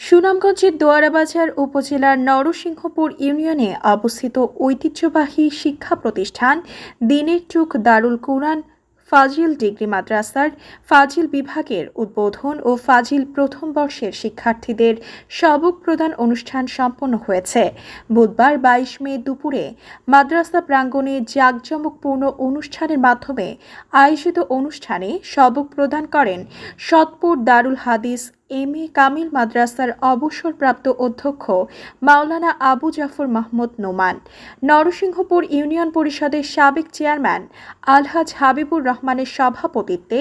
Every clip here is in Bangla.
সুনামগঞ্জের দোয়ারাবাজার উপজেলার নরসিংহপুর ইউনিয়নে অবস্থিত ঐতিহ্যবাহী শিক্ষা প্রতিষ্ঠান দিনের চুক দারুল কুরআন ফাজিল ডিগ্রি মাদ্রাসার ফাজিল বিভাগের উদ্বোধন ও ফাজিল প্রথম বর্ষের শিক্ষার্থীদের সবক প্রদান অনুষ্ঠান সম্পন্ন হয়েছে। বুধবার বাইশ মে দুপুরে মাদ্রাসা প্রাঙ্গণে জাঁকজমকপূর্ণ অনুষ্ঠানের মাধ্যমে আয়োজিত অনুষ্ঠানে সবক প্রদান করেন সৎপুর দারুল হাদিস এম এ কামিল মাদ্রাসার অবসরপ্রাপ্ত অধ্যক্ষ মাওলানা আবু জাফর মাহমুদ নোমান, নরসিংহপুর ইউনিয়ন পরিষদের সাবেক চেয়ারম্যান আলহাজ হাবিবুর রহমানের সভাপতিত্বে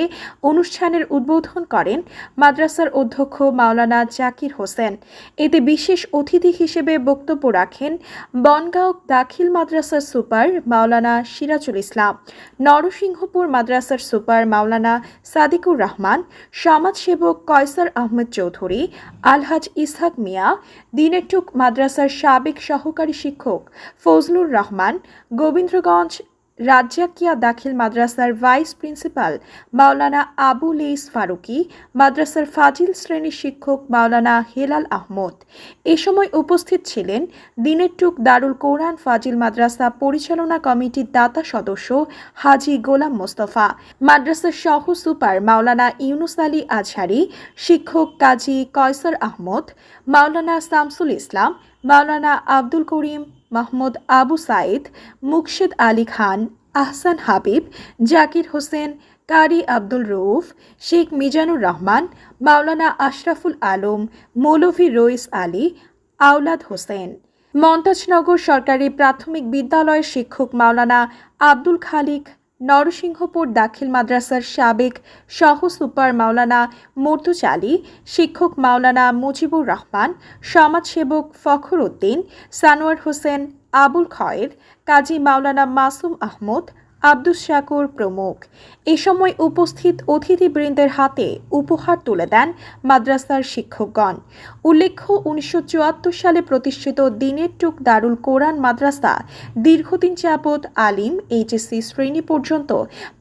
অনুষ্ঠানের উদ্বোধন করেন মাদ্রাসার অধ্যক্ষ মাওলানা জাকির হোসেন। এতে বিশেষ অতিথি হিসেবে বক্তব্য রাখেন বনগাঁও দাখিল মাদ্রাসার সুপার মাওলানা সিরাজুল ইসলাম, নরসিংহপুর মাদ্রাসার সুপার মাওলানা সাদিকুর রহমান, সমাজসেবক কয়সার আহমেদ চৌধুরী আলহাজ ইসহাক মিয়া দিনেরটুক মাদ্রাসার সাবেক সহকারী শিক্ষক ফজলুর রহমান গোবিন্দ্রগঞ্জ রাজ্জাকিয়া দাখিল মাদ্রাসার ভাইস প্রিন্সিপাল মাওলানা আবু লেইস ফারুকি, মাদ্রাসার ফাজিল শ্রেণির শিক্ষক মাওলানা হেলাল আহমদ। এ সময় উপস্থিত ছিলেন দিনের টুক দারুল কোরআন ফাজিল মাদ্রাসা পরিচালনা কমিটির দাতা সদস্য হাজি গোলাম মোস্তফা, মাদ্রাসার সহ সুপার মাওলানা ইউনুস আলী আজহারি, শিক্ষক কাজী কয়সার আহমদ, মাওলানা শামসুল ইসলাম, মাওলানা আব্দুল করিম মাহমুদ আবু সাইদ, মুকশেদ আলী খান, আহসান হাবিব, জাকির হোসেন, কারি আব্দুল রৌফ শেখ মিজানুর রহমান, মাওলানা আশরাফুল আলম, মৌলভী রইস আলী, আওলাদ হোসেন। মন্তাজনগর সরকারি প্রাথমিক বিদ্যালয়ের শিক্ষক মাওলানা আব্দুল খালিক নরসিংহপুর দাখিল মাদ্রাসার সাবেক সহ সুপার মাওলানা মর্তুজ আলী, শিক্ষক মাওলানা মুজিবুর রহমান, সমাজসেবক ফখর উদ্দিন সানোয়ার হোসেন আবুল খয়ের, কাজী মাওলানা মাসুম আহমদ আব্দুস শাকুর প্রমুখ। এ সময় উপস্থিত অতিথিবৃন্দের হাতে উপহার তুলে দেন মাদ্রাসার শিক্ষকগণ। উল্লেখ্য, উনিশশো চুয়াত্তর সালে প্রতিষ্ঠিত দিনের টুক দারুল কোরআন মাদ্রাসা দীর্ঘদিন যাবৎ আলিম, এইচএসসি শ্রেণি পর্যন্ত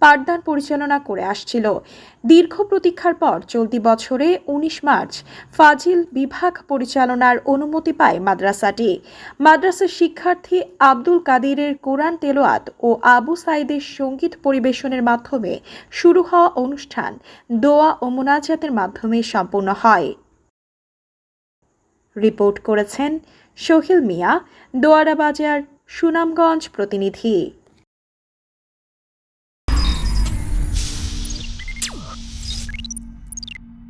পাঠদান পরিচালনা করে আসছিল। দীর্ঘ প্রতীক্ষার পর চলতি বছরে উনিশ মার্চ ফাজিল বিভাগ পরিচালনার অনুমতি পায় মাদ্রাসাটি। মাদ্রাসার শিক্ষার্থী আব্দুল কাদিরের কোরআন তেলোয়াত ও আবু সাইদের সংগীত পরিবেশনের মাধ্যমে শুরু হওয়া অনুষ্ঠান দোয়া ও মোনাজাতের মাধ্যমে সম্পূর্ণ হয়। রিপোর্ট করেছেন সোহেল মিয়া দোয়ারাবাজার সুনামগঞ্জ প্রতিনিধি।